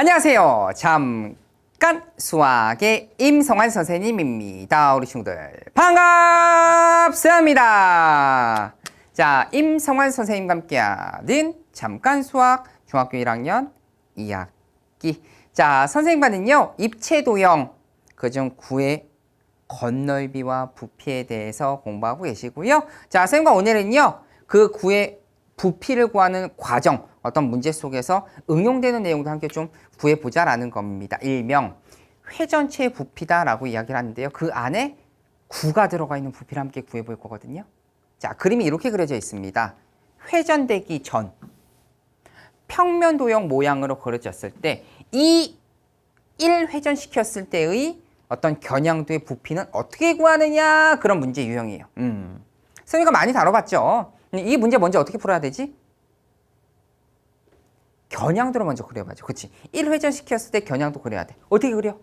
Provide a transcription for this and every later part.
안녕하세요. 잠깐 수학의 임성환 선생님입니다. 우리 친구들 반갑습니다. 자, 임성환 선생님과 함께하는 잠깐 수학 중학교 1학년 2학기. 자, 선생님과는요 입체 도형 그중 구의 건널비와 부피에 대해서 공부하고 계시고요. 자, 선생님과 오늘은요 그 구의 부피를 구하는 과정, 어떤 문제 속에서 응용되는 내용도 함께 좀 구해보자라는 겁니다. 일명 회전체의 부피다라고 이야기를 하는데요. 그 안에 구가 들어가 있는 부피를 함께 구해볼 거거든요. 자, 그림이 이렇게 그려져 있습니다. 회전되기 전 평면 도형 모양으로 그려졌을 때 이 1회전시켰을 때의 어떤 겨냥도의 부피는 어떻게 구하느냐 그런 문제 유형이에요. 음. 선생님과 많이 다뤄봤죠. 이 문제 먼저 어떻게 풀어야 되지? 겨냥도로 먼저 그려봐죠. 그렇지. 1회전 시켰을 때 겨냥도 그려야 돼. 어떻게 그려?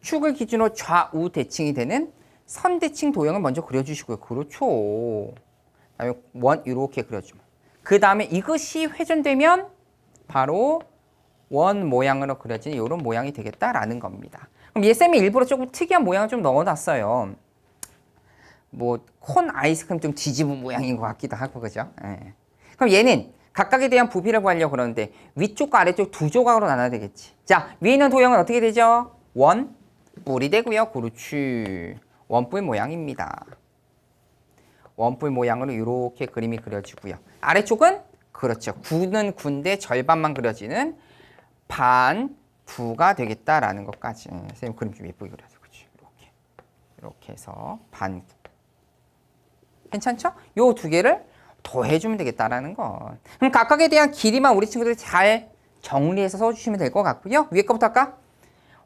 축을 기준으로 좌우 대칭이 되는 선 대칭 도형을 먼저 그려주시고요. 그렇죠. 그다음에 원 이렇게 그려주면. 그 다음에 이것이 회전되면 바로 원 모양으로 그려진 이런 모양이 되겠다라는 겁니다. 그럼 예쌤이 일부러 조금 특이한 모양을 좀 넣어놨어요. 뭐 콘 아이스크림 좀 뒤집은 모양인 것 같기도 하고 그죠? 예. 그럼 얘는 각각에 대한 부피를 구하려고 그러는데 위쪽과 아래쪽 두 조각으로 나눠야 되겠지. 자 위에 있는 도형은 어떻게 되죠? 원 뿔이 되고요. 그렇지. 원뿔 모양입니다. 원뿔 모양으로 이렇게 그림이 그려지고요. 아래쪽은 그렇죠. 구는 군데 절반만 그려지는 반 구가 되겠다라는 것까지. 예, 선생님 그림 좀 예쁘게 그렇지. 이렇게 이렇게 해서 반구. 괜찮죠? 요 두 개를 더해주면 되겠다라는 거. 그럼 각각에 대한 길이만 우리 친구들이 잘 정리해서 써주시면 될 것 같고요. 위에 거부터 할까?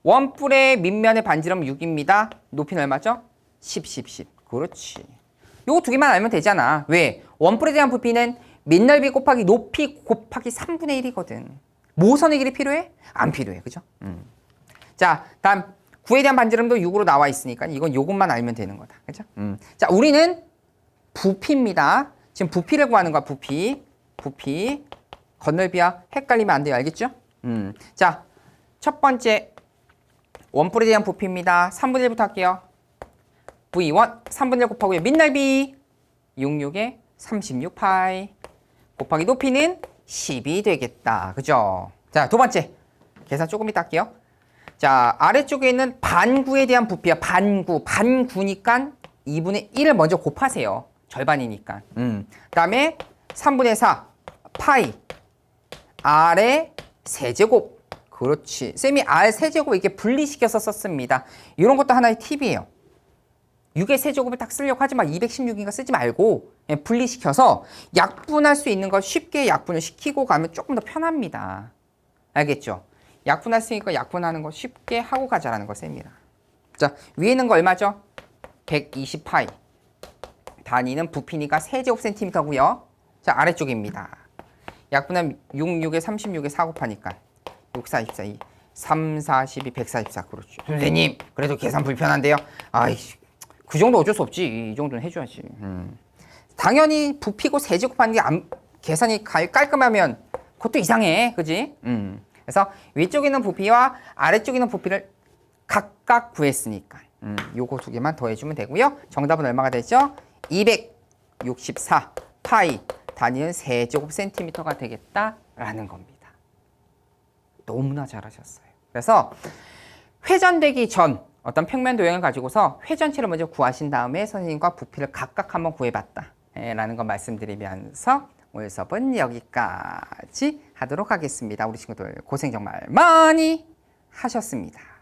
원뿔의 밑면의 반지름 6입니다. 높이는 얼마죠? 10, 10, 10. 그렇지. 요거 두 개만 알면 되잖아. 왜? 원뿔에 대한 부피는 밑넓이 곱하기 높이 곱하기 3분의 1이거든. 모선의 길이 필요해? 안 필요해. 그죠? 음. 자, 다음 구에 대한 반지름도 6으로 나와 있으니까 이건 요것만 알면 되는 거다. 그죠? 음. 자, 우리는 부피입니다. 지금 부피를 구하는 거야, 부피. 부피. 건널비야 헷갈리면 안 돼요. 알겠죠? 음. 자, 첫 번째 원뿔에 대한 부피입니다. 3분의 1부터 할게요. V1 3분의 1 곱하고요. 밑넓이 66에 36파이 곱하기 높이는 10이 되겠다. 그죠? 자, 두 번째. 계산 조금 이따 할게요. 자, 아래쪽에 있는 반구에 대한 부피야. 반구. 반구니까 2분의 1을 먼저 곱하세요. 절반이니까. 음. 그다음에 3분의 4 파이 아래 세제곱. 그렇지. 쌤이 R 세제곱 이렇게 분리시켜서 썼습니다. 이런 것도 하나의 팁이에요. 6의 세제곱을 딱 쓰려고 하지 마. 216인가 쓰지 말고 예, 분리시켜서 약분할 수 있는 걸 쉽게 약분을 시키고 가면 조금 더 편합니다. 알겠죠? 약분할 수 있는 거 약분하는 거 쉽게 하고 가자라는 거 쌤이라. 자, 위에 있는 거 얼마죠? 120파이. 단위는 부피니까 세제곱 센티미터고요. 자, 아래쪽입니다. 약분하면 6, 6에 36에 4 곱하니까 6, 4, 24, 2, 3, 4, 12, 144. 그렇죠. 선생님, 그래도 계산 불편한데요. 아이씨, 그 정도 어쩔 수 없지. 이 정도는 해줘야지. 음. 당연히 부피고 세제 곱하는 게 안, 계산이 갈- 깔끔하면 그것도 이상해. 그지? 음. 그래서 위쪽에 있는 부피와 아래쪽에 있는 부피를 각각 구했으니까 음, 요거 두 개만 더해주면 되고요. 정답은 얼마가 되죠? 264 파이 단위는 세제곱 센티미터가 되겠다라는 겁니다. 너무나 잘하셨어요. 그래서 회전되기 전 어떤 평면 도형을 가지고서 회전체를 먼저 구하신 다음에 선생님과 부피를 각각 한번 구해봤다. 예, 라는 거 말씀드리면서 오늘 수업은 여기까지 하도록 하겠습니다. 우리 친구들 고생 정말 많이 하셨습니다.